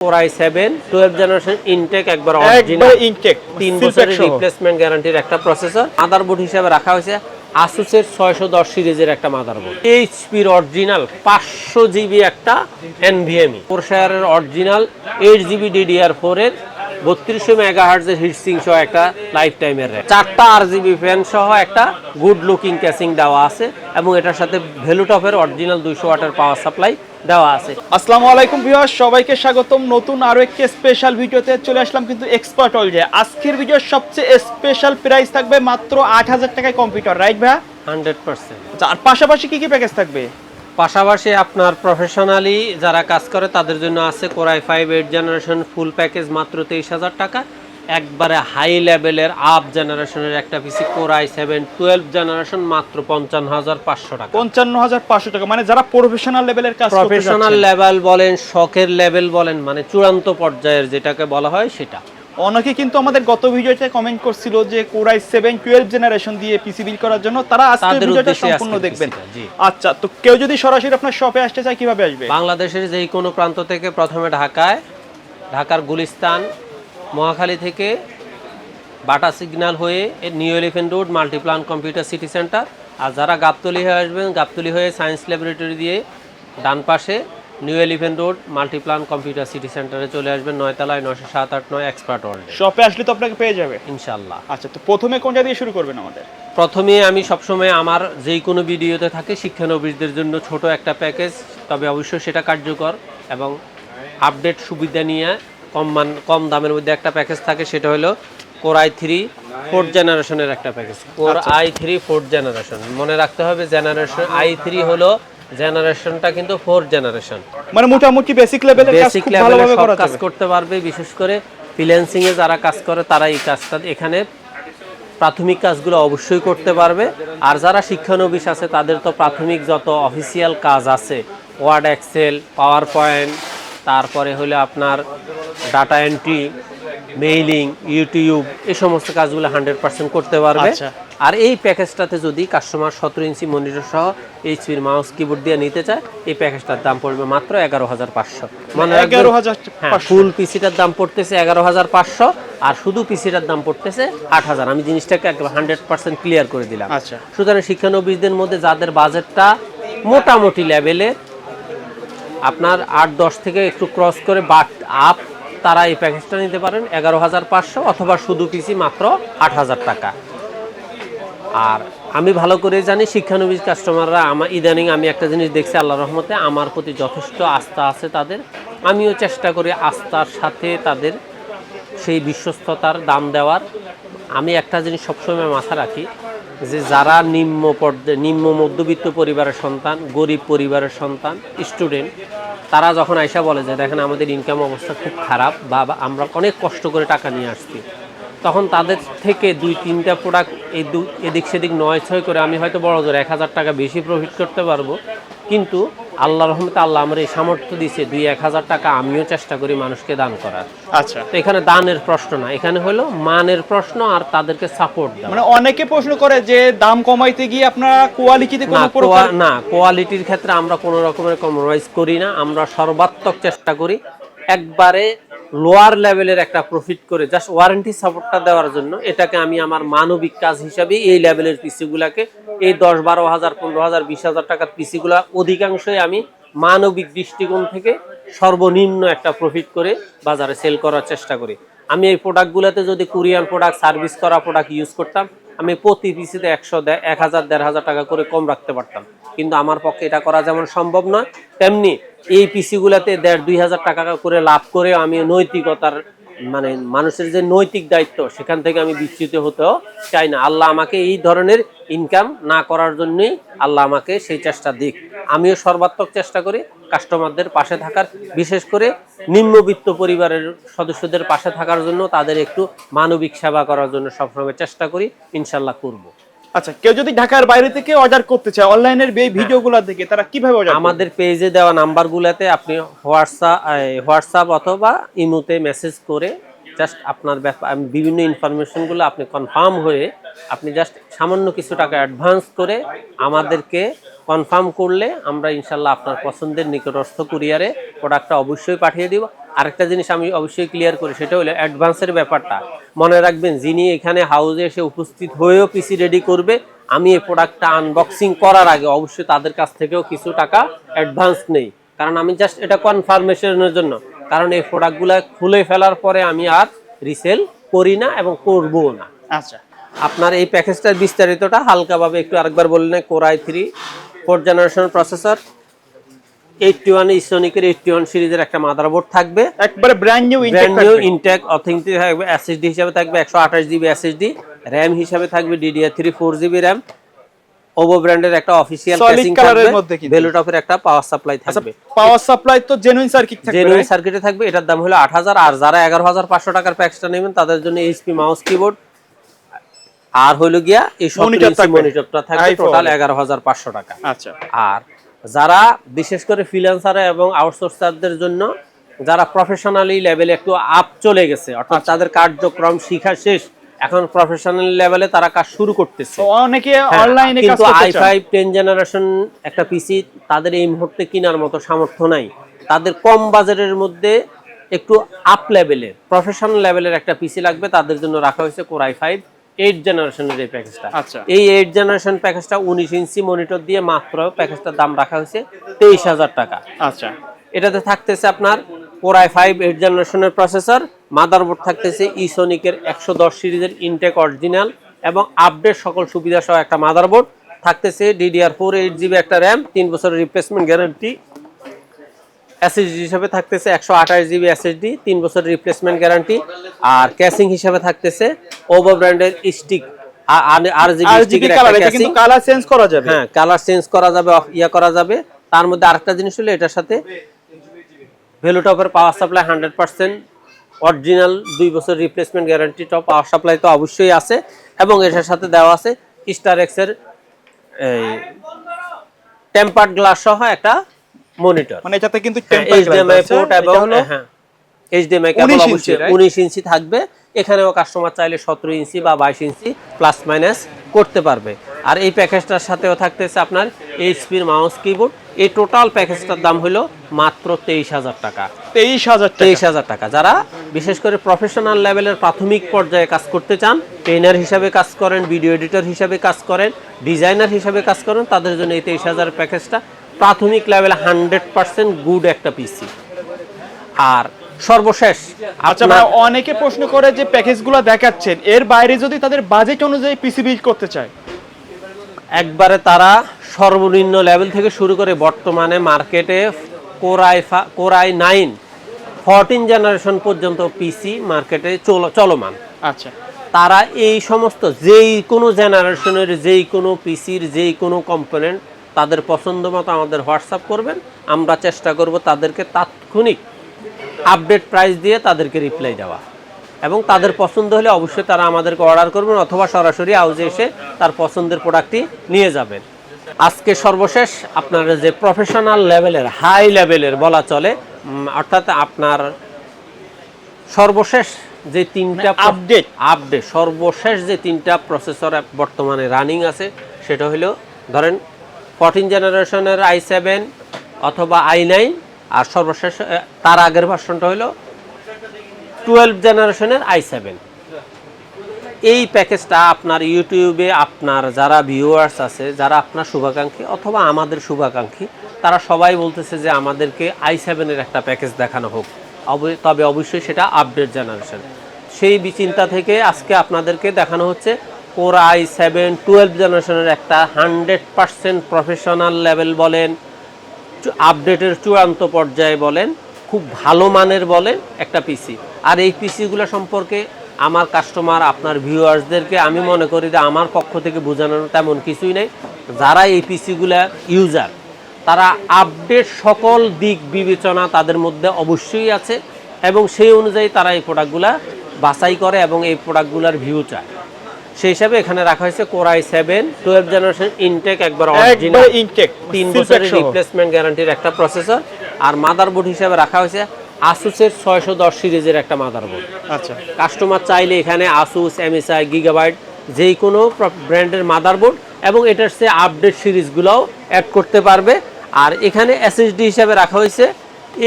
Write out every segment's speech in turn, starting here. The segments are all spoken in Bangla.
Core i seven twelve generation intact একবার অরিজিনাল ইনটেক তিন বছরের রিপ্লেসমেন্ট গ্যারান্টির একটা প্রসেসর মাদারবোর্ড হিসেবে রাখা হয়েছে আসুসের ছয়শো দশ সিরিজের একটা মাদারবোর্ড এইচপির অরিজিনাল পাঁচশো জিবি একটা NVMe কোরশায়ারের original eight GB DDR four এর বত্রিশশো মেগা হার্জের হিটসিং সহ একটা লাইফ টাইমের র্যাম চারটা আর জিবি ফ্যান সহ একটা গুড লুকিং ক্যাসিং দেওয়া আছে এবং এটার সাথে ভ্যালুটপের অরিজিনাল দুইশো ওয়াটের পাওয়ার সাপ্লাই দেওয়া আছে। আসসালামু আলাইকুম ভিউয়ার্স সবাইকে স্বাগতম। নতুন আরও একটি স্পেশাল ভিডিওতে চলে আসলাম কিন্তু এক্সপার্ট অল যে। আজকের ভিডিওর সবচেয়ে স্পেশাল প্রাইস থাকবে মাত্র আট হাজার টাকায় কম্পিউটার রাইট ভাইয়া? হান্ড্রেড পার্সেন্ট আচ্ছা, আর পাশাপাশি কি কি প্যাকেজ থাকবে? পাশাপাশি আপনার প্রফেশনালি যারা কাজ করে তাদের জন্য আছে core i five eight generation full package মাত্র তেইশ হাজার টাকা। একবারে হাই লেভেলের আপ জেনারেশনের একটা PC core i seven twelve generation মাত্র পঞ্চান্ন হাজার পাঁচশো টাকা। পঞ্চান্ন হাজার পাঁচশো টাকা। মানে যারা প্রফেশনাল লেভেলের কাজ প্রফেশনাল লেভেল বলেন শখের লেভেল বলেন মানে চূড়ান্ত পর্যায়ের যেটাকে বলা হয় সেটা। অনেকে কিন্তু আমাদের গত ভিডিওতে কমেন্ট করছিল যে কোরাই সেভেন টুয়েলভ জেনারেশন দিয়ে পিসি বিল করার জন্য তারা আজকের ভিডিওটা সম্পূর্ণ দেখবেন। আচ্ছা তো কেউ যদি সরাসরি আপনার শপে আসতে চায় কীভাবে আসবে? বাংলাদেশের যেই কোনো প্রান্ত থেকে প্রথমে ঢাকায় ঢাকার গুলিস্তান মহাখালী থেকে বাটা সিগন্যাল হয়ে New Elephant Road Multiplan Computer City Centre আর যারা গাবতলি হয়ে আসবেন গাবতলি হয়ে সায়েন্স ল্যাবরেটরি দিয়ে ডান পাশে New Elephant Road Multiplan Computer City সেন্টারে চলে আসবেন নয়তলায় নশো সাত আট নয় এক্সপার্ট ওয়ার্ল্ড শপে আসলে তো আপনাকে পেয়ে যাবে। ইনশাল্লাহ। আচ্ছা তো প্রথমে কোনটা দিয়ে শুরু করবেন আমাদের? প্রথমে আমি সবসময় আমার যেই কোনো ভিডিওতে থাকে শিক্ষানবিশদের জন্য ছোট একটা প্যাকেজ তবে অবশ্যই সেটা কার্যকর এবং আপডেট সুবিধা নিয়ে কম মান কম দামের মধ্যে একটা প্যাকেজ থাকে সেটা হলো কোর আই থ্রি ফোর্থ জেনারেশনের একটা package. Core i three fourth generation মনে রাখতে হবে জেনারেশন আই থ্রি হলো জেনারেশনটা কিন্তু ফোর্থ জেনারেশন মানে মোটামুটি বেসিক লেভেলের কাজ বেসিক খুব লেভেলে ভালোভাবে করা কাজ করতে পারবে বিশেষ করে ফ্রিল্যান্সিং এ যারা কাজ করে তারা এই কাজটা এখানে প্রাথমিক কাজগুলো অবশ্যই করতে পারবে। আর যারা শিক্ষানবিশ আছে তাদের তো প্রাথমিক যত অফিসিয়াল কাজ আছে ওয়ার্ড এক্সেল পাওয়ার পয়েন্ট তারপরে হলো আপনার ডাটা এন্ট্রি মেইলিং ইউটিউব এই সমস্ত কাজগুলো হান্ড্রেড পার্সেন্ট করতে পারবে। আচ্ছা। আর এই প্যাকেজটাতে যদি কাস্টমার সতেরো ইঞ্চি মনিটর সহ এইচপির মাউস কিবোর্ড দিয়ে নিতে চায় এই প্যাকেজটার দাম পড়বে মাত্র এগারো হাজার পাঁচশো। মনে 11,500 হ্যাঁ ফুল পিসিটার দাম পড়তেছে এগারো হাজার পাঁচশো আর শুধু পিসিটার দাম পড়তেছে আট হাজার। আমি জিনিসটাকে একদম হান্ড্রেড পার্সেন্ট ক্লিয়ার করে দিলাম। আচ্ছা। সুতরাং শিক্ষানবিশদের মধ্যে যাদের বাজেটটা মোটামুটি লেভেলের আপনার আট দশ থেকে একটু ক্রস করে বাট আপ তারা এই প্যাকেজটা নিতে পারেন এগারো হাজার পাঁচশো অথবা শুধু পিসি মাত্র আট হাজার টাকা। আর আমি ভালো করে জানি শিক্ষানবিশ কাস্টমাররা আমার ইদানিং আমি একটা জিনিস দেখছি আল্লাহ রহমতে, আমার প্রতি যথেষ্ট আস্থা আছে তাদের। আমিও চেষ্টা করি আস্থার সাথে তাদের সেই বিশ্বস্ততার দাম দেওয়ার। আমি একটা জিনিস সবসময় মাথা রাখি যে যারা নিম্ন পর্যায়ে নিম্ন মধ্যবিত্ত পরিবারের সন্তান, গরিব পরিবারের সন্তান, স্টুডেন্ট তারা যখন আইসা বলে যে দেখেন আমাদের ইনকাম অবস্থা খুব খারাপ, বা আমরা অনেক কষ্ট করে টাকা নিয়ে আসছি, তখন তাদের থেকে দুই তিনটা প্রোডাক্ট এই দু এদিক সেদিক নয় ছয় করে আমি হয়তো বড় জোর এক হাজার টাকা বেশি প্রফিট করতে পারব। কিন্তু আল্লাহ রহমতে আল্লাহ আমার এই সামর্থ্য দিছে দুই এক হাজার টাকা আমিও চেষ্টা করি মানুষকে দান করার। আচ্ছা। তো এখানে দানের প্রশ্ন না এখানে হলো মানের প্রশ্ন আর তাদেরকে সাপোর্ট মানে অনেকে প্রশ্ন করে যে দাম কমাইতে গিয়ে আপনারা কোয়ালিটিতে কোনো প্রকার না কোয়ালিটির ক্ষেত্রে আমরা কোনো রকমের কম্প্রোমাইজ করি না আমরা সর্বাত্মক চেষ্টা করি একবারে লোয়ার লেভেলের একটা প্রফিট করে জাস্ট ওয়ারেন্টি সাপোর্টটা দেওয়ার জন্য এটাকে আমি আমার মানবিক কাজ হিসাবে এই লেভেলের পিসিগুলাকে এই দশ বারো হাজার, পনেরো হাজার, বিশ হাজার টাকার পিসিগুলা অধিকাংশই আমি মানবিক দৃষ্টিকোণ থেকে সর্বনিম্ন একটা প্রফিট করে বাজারে সেল করার চেষ্টা করি। আমি এই প্রোডাক্টগুলোতে যদি কোরিয়ান প্রোডাক্ট সার্ভিস করা প্রোডাক্ট ইউজ করতাম আমি প্রতি পিসিতে একশো এক হাজার, দেড় হাজার টাকা করে কম রাখতে পারতাম। কিন্তু আমার পক্ষে এটা করা যেমন সম্ভব নয়, তেমনি এই পিসিগুলোতে দেড়, দুই হাজার টাকা করে লাভ করে আমি নৈতিকতার মানে মানুষের যে নৈতিক দায়িত্ব, সেখান থেকে আমি বিচ্যুত হতেও চাই না। আল্লাহ আমাকে এই ধরনের ইনকাম না করার জন্যই আল্লাহ আমাকে সেই চেষ্টা দিক। আমিও সর্বাত্মক চেষ্টা করি কাস্টমারদের পাশে থাকার বিশেষ করে নিম্নবিত্ত পরিবারের সদস্যদের পাশে থাকার জন্য তাদের একটু মানবিক সেবা করার জন্য সবসময় চেষ্টা করি ইনশাল্লাহ করব। আচ্ছা কেউ যদি ঢাকার বাইরে থেকে অর্ডার করতে চায় অনলাইনের এই ভিডিওগুলো দেখে তারা কীভাবে অর্ডার আমাদের পেজে দেওয়া নাম্বারগুলোতে আপনি হোয়াটসঅ্যাপ হোয়াটসঅ্যাপ অথবা ইমোতে মেসেজ করে জাস্ট আপনার ব্যাপার বিভিন্ন ইনফরমেশনগুলো আপনি কনফার্ম হয়ে আপনি জাস্ট সামান্য কিছু টাকা অ্যাডভান্স করে আমাদেরকে কনফার্ম করলে আমরা ইনশাল্লাহ আপনার পছন্দের নিকটস্থ কুরিয়ারে প্রোডাক্টটা অবশ্যই পাঠিয়ে দিব। আরেকটা জিনিস আমি অবশ্যই ক্লিয়ার করি, সেটা হলো অ্যাডভান্সের ব্যাপারটা। মনে রাখবেন, যিনি এখানে হাউজে এসে উপস্থিত হয়েও পিসি রেডি করবে, আমি এই প্রোডাক্টটা আনবক্সিং করার আগে অবশ্যই তাদের কাছ থেকেও কিছু টাকা অ্যাডভান্স নেই। কারণ আমি জাস্ট এটা কনফার্মেশনের জন্য। কারণ এই প্রোডাক্টগুলো খুলে ফেলার পরে আমি আর রিসেল করি না এবং করব না। আচ্ছা। আপনার এই প্যাকেজটার বিস্তারিতটা হালকাভাবে একটু আরেকবার বললেন core i three fourth generation processor eighty one ইসোনিকের eighty one সিরিজের একটা মাদারবোর্ড থাকবে। একবারে brand new brand new Intel authentic থাকবে এসএসডি হিসাবে থাকবে একশো আঠাশ জিবি এসএসডি র্যাম হিসাবে থাকবে DDR three four GB RAM ওভো ব্র্যান্ডের একটা colour এর থাকবে মধ্যে কিন্তু। ভেলুটপের একটা পাওয়ার সাপ্লাই আচ্ছা থাকবে পাওয়ার সাপ্লাই তো জেনুইন সার্কিট থাকবে জেনুইন সার্কিটে থাকবে এটার দাম হলো আট হাজার আর যারা এগারো হাজার পাঁচশো টাকার প্যাকেজটা নেবেন তাদের জন্য এইচপি মাউস কিবোর্ড আর হইল গিয়া এই থাকবে। মনিটরটা থাকবে টোটাল এগারো হাজার পাঁচশো টাকা আচ্ছা আর যারা বিশেষ করে ফ্রিল্যান্সার এবং আউটসোর্সারদের জন্য যারা প্রফেশনালি লেভেলে একটু আপ চলে গেছে অর্থাৎ আচ্ছা। তাদের কার্যক্রম শিখা শেষ এখন প্রফেশনাল লেভেলে তারা কাজ শুরু করতেছে। অনেকে হ্যাঁ, অনলাইনে কিন্তু করতে আই ফাইভ টেন জেনারেশন একটা পিসি তাদের এই মুহূর্তে কেনার মতো সামর্থ্য নাই। তাদের কম বাজারের মধ্যে একটু আপ লেভেলের প্রফেশনাল লেভেলের একটা পিসি লাগবে তাদের জন্য রাখা হয়েছে কোরাই ফাইভ এইট জেনারেশনের এই প্যাকেজটা আচ্ছা। এই এইট জেনারেশন প্যাকেজটা উনিশ ইঞ্চি মনিটর দিয়ে মাত্র প্যাকেজটার দাম রাখা হয়েছে তেইশ হাজার টাকা। আচ্ছা। এটাতে থাকতেছে আপনার কোরাই ফাইভ এইট জেনারেশনের প্রসেসর মাদারবোর্ড থাকতেছে ইসোনিকের একশো দশ সিরিজের ইনটেক অরিজিনাল এবং আপডেট সকল সুবিধা সহ একটা মাদারবোর্ড। থাকতেছে ডিডিআর ফোর এইট জিবি একটা র্যাম তিন বছরের রিপ্লেসমেন্ট গ্যারান্টি এসএসডি হিসাবে থাকতেছে একশো আঠাশ জিবি এসএসডি তিন বছরের রিপ্লেসমেন্ট গ্যারান্টি আর ক্যাসিং হিসাবে থাকতেছে ওভো ব্র্যান্ডের স্টিক আর জিবি কালার চেঞ্জ করা যাবে। হ্যাঁ কালার চেঞ্জ করা যাবে ইয়া করা যাবে। তার মধ্যে আরেকটা জিনিস হলো এটার সাথে ভ্যালুটপের power supply hundred percent original দুই বছর replacement guarantee top power supply তো অবশ্যই আছে এবং এটার সাথে দেওয়া আছে স্টার এক্সের টেম্পার্ড গ্লাস সহ একটা মনিটর মানে এটাতে কিন্তু এইচডিএমআই পোর্ট এবং হ্যাঁ এইচডিএমআই কেবল অবশ্যই right? 19 ইঞ্চি থাকবে। এখানেও কাস্টমার চাইলে 17 ইঞ্চি বা 22 ইঞ্চি প্লাস মাইনাস করতে পারবে। আর এই প্যাকেজটার সাথেও থাকতেছে আপনার এইচপি এইচপির মাউস কিবোর্ড এই টোটাল প্যাকেজটার দাম হলো মাত্র তেইশ হাজার টাকা। তেইশ হাজার তেইশ হাজার টাকা। যারা বিশেষ করে প্রফেশনাল লেভেলের প্রাথমিক পর্যায়ে কাজ করতে চান ট্রেনার হিসাবে কাজ করেন ভিডিও এডিটর হিসাবে কাজ করেন ডিজাইনার হিসাবে কাজ করেন তাদের জন্য এই তেইশ হাজার প্যাকেজটা প্রাথমিক লেভেলে হান্ড্রেড পার্সেন্ট গুড একটা পিসি আর সর্বশেষ আচ্ছা অনেকে প্রশ্ন করে যে প্যাকেজগুলো দেখাচ্ছেন এর বাইরে যদি তাদের বাজেট অনুযায়ী পিসি বিল্ড করতে চায়? একবারে তারা সর্বনিম্ন লেভেল থেকে শুরু করে বর্তমানে মার্কেটে কোরাই ফা- কোরাই নাইন ফোরটিন জেনারেশন পর্যন্ত পিসি মার্কেটে চল- চলমান। আচ্ছা। তারা এই সমস্ত যেই কোনো জেনারেশনের যেই কোনো পিসির যেই কোনো কম্পোনেন্ট তাদের পছন্দ মতো আমাদের হোয়াটসঅ্যাপ করবেন আমরা চেষ্টা করব তাদেরকে তাৎক্ষণিক আপডেট প্রাইস দিয়ে তাদেরকে রিপ্লাই দেওয়া। এবং তাদের পছন্দ হলে অবশ্যই তারা আমাদেরকে অর্ডার করবেন অথবা সরাসরি হাউজে এসে তার পছন্দের প্রোডাক্টটি নিয়ে যাবেন। আজকে সর্বশেষ আপনার যে প্রফেশনাল লেভেলের হাই লেভেলের বলা চলে অর্থাৎ আপনার সর্বশেষ যে তিনটা আপডেট আপডেট সর্বশেষ যে তিনটা প্রসেসর বর্তমানে রানিং আছে সেটা হলো ধরেন ফোরটিন জেনারেশনের আই সেভেন অথবা আই নাইন আর সর্বশেষ তার আগের ভার্সনটা হলো টুয়েলভ জেনারেশনের আই সেভেন এই প্যাকেজটা আপনার ইউটিউবে আপনার যারা ভিউয়ার্স আছে, যারা আপনার শুভাকাঙ্ক্ষী অথবা আমাদের শুভাকাঙ্ক্ষী, তারা সবাই বলতেছে যে আমাদেরকে আই সেভেনের একটা প্যাকেজ দেখানো হোক। তবে অবশ্যই সেটা আপডেট জেনারেশন সেই বিচিন্তা থেকে আজকে আপনাদেরকে দেখানো হচ্ছে কোর আই সেভেন টুয়েলভ জেনারেশনের একটা হান্ড্রেড পার্সেন্ট প্রফেশনাল লেভেল বলেন আপডেটের চূড়ান্ত পর্যায়ে বলেন, খুব ভালো মানের বলেন একটা পিসি আর এই পিসিগুলো সম্পর্কে আমার কাস্টমার আপনার ভিউয়ার্সদেরকে আমি মনে করি যে আমার পক্ষ থেকে বোঝানোর তেমন কিছুই নেই। যারা এই পিসিগুলা ইউজার তারা আপডেট সকল দিক বিবেচনা তাদের মধ্যে অবশ্যই আছে এবং সেই অনুযায়ী তারা এই প্রোডাক্টগুলা বাছাই করে এবং এই প্রোডাক্টগুলোর ভিউ চায়। সেই হিসাবে এখানে রাখা হয়েছে core i seven twelve generation Intel একবার অরিজিনাল ইনটেক তিন বছরের রিপ্লেসমেন্ট গ্যারান্টির একটা প্রসেসর আর মাদারবোর্ড হিসাবে রাখা হয়েছে আসুসের ছয়শো দশ সিরিজের একটা মাদারবোর্ড আচ্ছা। কাস্টমার চাইলে এখানে আসুস এমএসআই গিগাবাইট যেই কোনো ব্র্যান্ডের মাদারবোর্ড এবং এটার সে আপডেট সিরিজগুলোও অ্যাড করতে পারবে। আর এখানে এসএসডি হিসাবে রাখা হয়েছে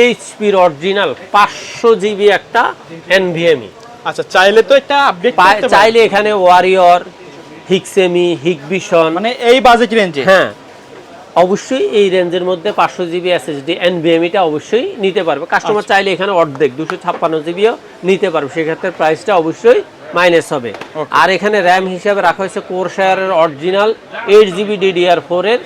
এইচপির অরিজিনাল পাঁচশো জিবি একটা এনভিএমই আচ্ছা চাইলে তো এটা আপডেট চাইলে এখানে ওয়ারিয়র হিকসেমি হিকবিশন মানে এই বাজেট রেঞ্জে হ্যাঁ। অবশ্যই এই রেঞ্জের মধ্যে পাঁচশো জিবি এসএসডি এনভিএমিটা অবশ্যই নিতে পারবে। কাস্টমার চাইলে এখানে অর্ধেক দুশো ছাপ্পান্ন জিবিও নিতে পারবে। সেক্ষেত্রে প্রাইসটা অবশ্যই মাইনাস হবে। আর এখানে র্যাম হিসাবে রাখা হয়েছে কোরশায়ারের অরিজিনাল এইট জিবি ডিডিআর ফোরের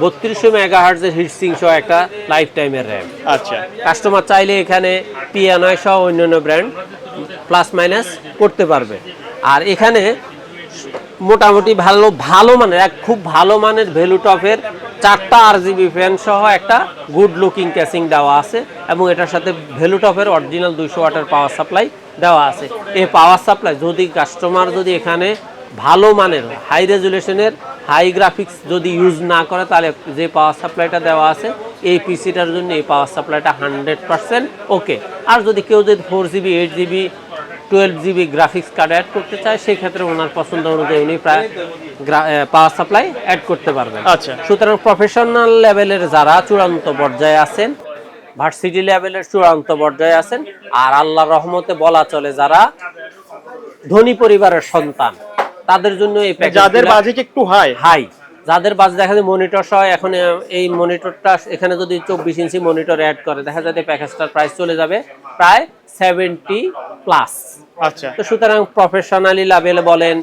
বত্রিশশো মেগা হার্জের হিটসিং সহ একটা লাইফ টাইমের র্যাম আচ্ছা। কাস্টমার চাইলে এখানে পিয়ানয় সহ অন্যান্য ব্র্যান্ড প্লাস মাইনাস করতে পারবে। আর এখানে মোটামুটি ভালো ভালো মানের এক খুব ভালো মানের ভ্যালু টপের চারটা আর জিবি ফ্যান সহ একটা গুড লুকিং ক্যাসিং দেওয়া আছে এবং এটার সাথে ভ্যালু টপের অরিজিনাল দুইশো ওয়াটের পাওয়ার সাপ্লাই দেওয়া আছে। এই পাওয়ার সাপ্লাই যদি কাস্টমার যদি এখানে ভালো মানের হাই রেজুলেশনের হাই গ্রাফিক্স যদি ইউজ না করে, তাহলে যে পাওয়ার সাপ্লাইটা দেওয়া আছে, এই পিসিটার জন্য এই পাওয়ার সাপ্লাইটা হান্ড্রেড পার্সেন্ট ওকে আর যদি কেউ যদি four GB eight GB twelve GB graphics card add করতে চায় সেই ক্ষেত্রে ওনার পছন্দ অনুযায়ী উনি প্রায় পাওয়ার সাপ্লাই অ্যাড করতে পারবেন। আচ্ছা। সুতরাং প্রফেশনাল লেভেলের যারা চূড়ান্ত পর্যায়ে আছেন ভার্সিটি লেভেলের চূড়ান্ত পর্যায়ে আছেন আর আল্লাহর রহমতে বলা চলে যারা ধনী পরিবারের সন্তান তাদের জন্য এই যাদের বাজেট একটু হাই হাই যাদের বাস দেখা যায় মনিটর সহ এখন এই মনিটরটা এখানে যদি চব্বিশ ইঞ্চি মনিটর অ্যাড করে দেখা যায় প্যাকেজটার প্রাইস চলে যাবে প্রায় সেভেন্টি প্লাস আচ্ছা। তো সুতরাং প্রফেশনালি লেভেল বলেন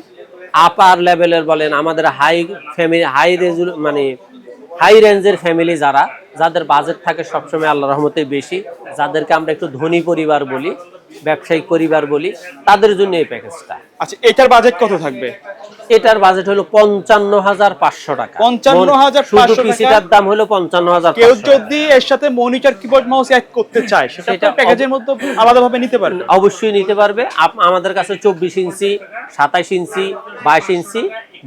আপার লেভেলের বলেন আমাদের হাই ফ্যামিলি হাই রেজুল মানে হাই রেঞ্জের ফ্যামিলি যারা যাদের বাজেট থাকে সবসময় আল্লাহ রহমতে বেশি যাদেরকে আমরা একটু ধনী পরিবার বলি ব্যবসায়িক পরিবার বলি তাদের জন্য এই প্যাকেজটা আচ্ছা এটার বাজেট কত থাকবে? এটার বাজেট হলো পঞ্চান্ন হাজার পাঁচশো টাকা। 55,500 শুধু টাকা? পিসিটার দাম হলো পঞ্চান্ন হাজার কেউ যদি এর সাথে মনিটর কিবোর্ড মাউস অ্যাড করতে চায় সেটা প্যাকেজের মধ্যে আলাদা ভাবে নিতে পারবে? অবশ্যই নিতে পারবে। আমাদের কাছে চব্বিশ ইঞ্চি সাতাইশ ইঞ্চি বাইশ ইঞ্চি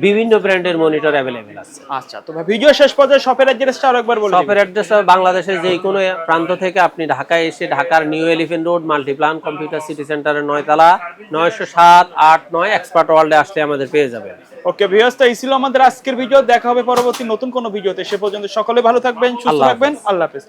বিভিন্ন ব্র্যান্ডের মনিটর অ্যাভেলেবেল আছে। আচ্ছা তো ভাই, ভিডিও শেষ পর্যায়ে শপের অ্যাড্রেসটা আরও একবার বলুন শপের অ্যাড্রেস বাংলাদেশের যে কোনো প্রান্ত থেকে আপনি ঢাকায় এসে ঢাকার New Elephant Road Multiplan Computer City সেন্টারের নয়তলা নয়শো সাত আট নয় এক্সপার্ট ওয়ার্ল্ডে আসলে আমাদের পেয়ে যাবেন। ওকে ভিউয়ার্স তো এই ছিল আমাদের আজকের ভিডিও দেখা হবে পরবর্তী নতুন কোনো ভিডিওতে সে পর্যন্ত সকলে ভালো থাকবেন সুস্থ থাকবেন। আল্লাহ হাফেজ।